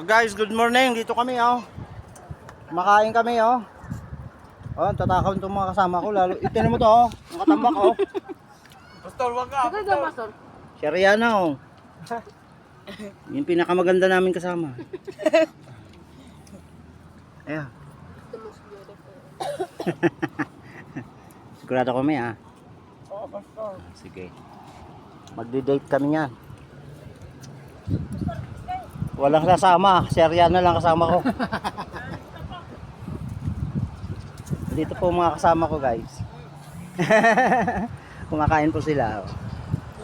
Guys, good morning. Dito kami, oh. Makain kami, oh. Oh, tatakaw itong mga kasama ko. Lalo, itinan mo to, oh. Ang katambak, oh. Pastor, wag ka. Ito daw, Pastor. Si Ariana, oh. Yung pinakamaganda namin kasama. Ayan. Sigurado kami, ah. Oo, pastor. Ah, Sige. Magdi-date kami yan. Walang kasama. Si Ariana lang kasama ko. Dito po mga kasama ko guys. Kumakain po sila. oh.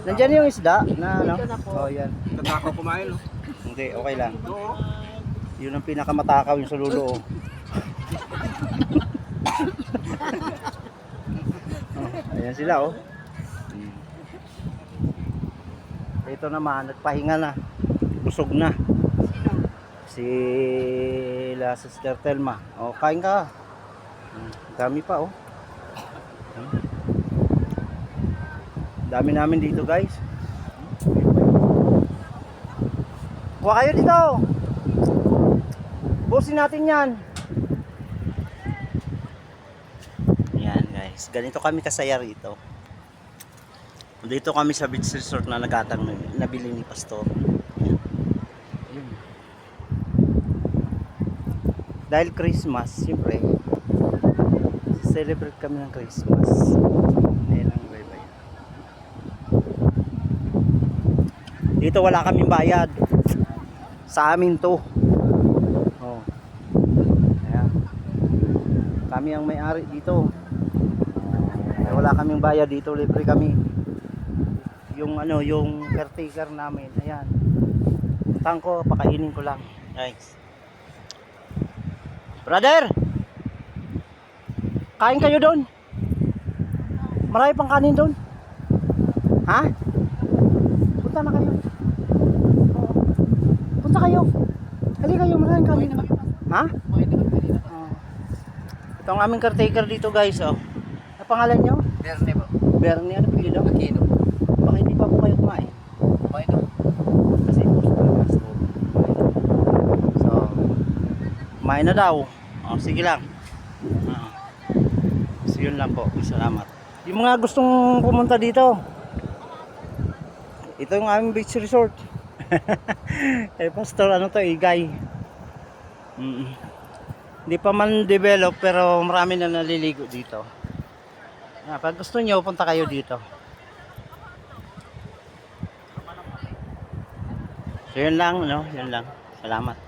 Nandiyan yung isda na ano. Oh, yan. Natakaw kumain, no? Hindi, okay lang. Oo. Yun ang pinakamatakaw yung sululo. Oh. oh, ayan sila oh. Hmm. Ito naman, nagpahinga na. Busog na. Si la Sister Telma. Oh, kain ka. Dami pa oh. Dami namin dito guys. Kuha kayo dito. Busin natin yan. Yan guys. Ganito kami kasaya rito. Dito kami sa beach resort na nagatang na nabili ni Pastor. Dahil Christmas, siyempre, celebrate kami ng Christmas. Ayan ang bye-bye. Dito wala kaming bayad. Sa amin to. Oh. Ayan. Kami ang may-ari dito. Eh, wala kaming bayad dito, libre kami. Yung ano, yung caretaker namin, ayan. Tang ko, pakainin ko lang. Guys. Brother! Kain kayo doon. Marami pang kanin doon. Ha? Punta na kayo. Punta kayo. Halika kayo, maraming kanin. Ha? Oh. Ito ang aming caretaker dito guys, oh. Ano pangalan nyo? Berne po. Bernie, ano pilido? Aquino. Baka hindi pa po kayo kumain. Na. Kasi gusto ko na gusto. So, kumain na daw. Oh, sige lang. Ah. So, yun lang po. Salamat. Yung mga gustong pumunta dito, ito yung aming beach resort. eh, pastor, ano to, igay. Mm. Hindi pa man develop, pero marami na naliligo dito. Ah, pag gusto nyo, punta kayo dito. So, yun lang, no? Yun lang. Salamat.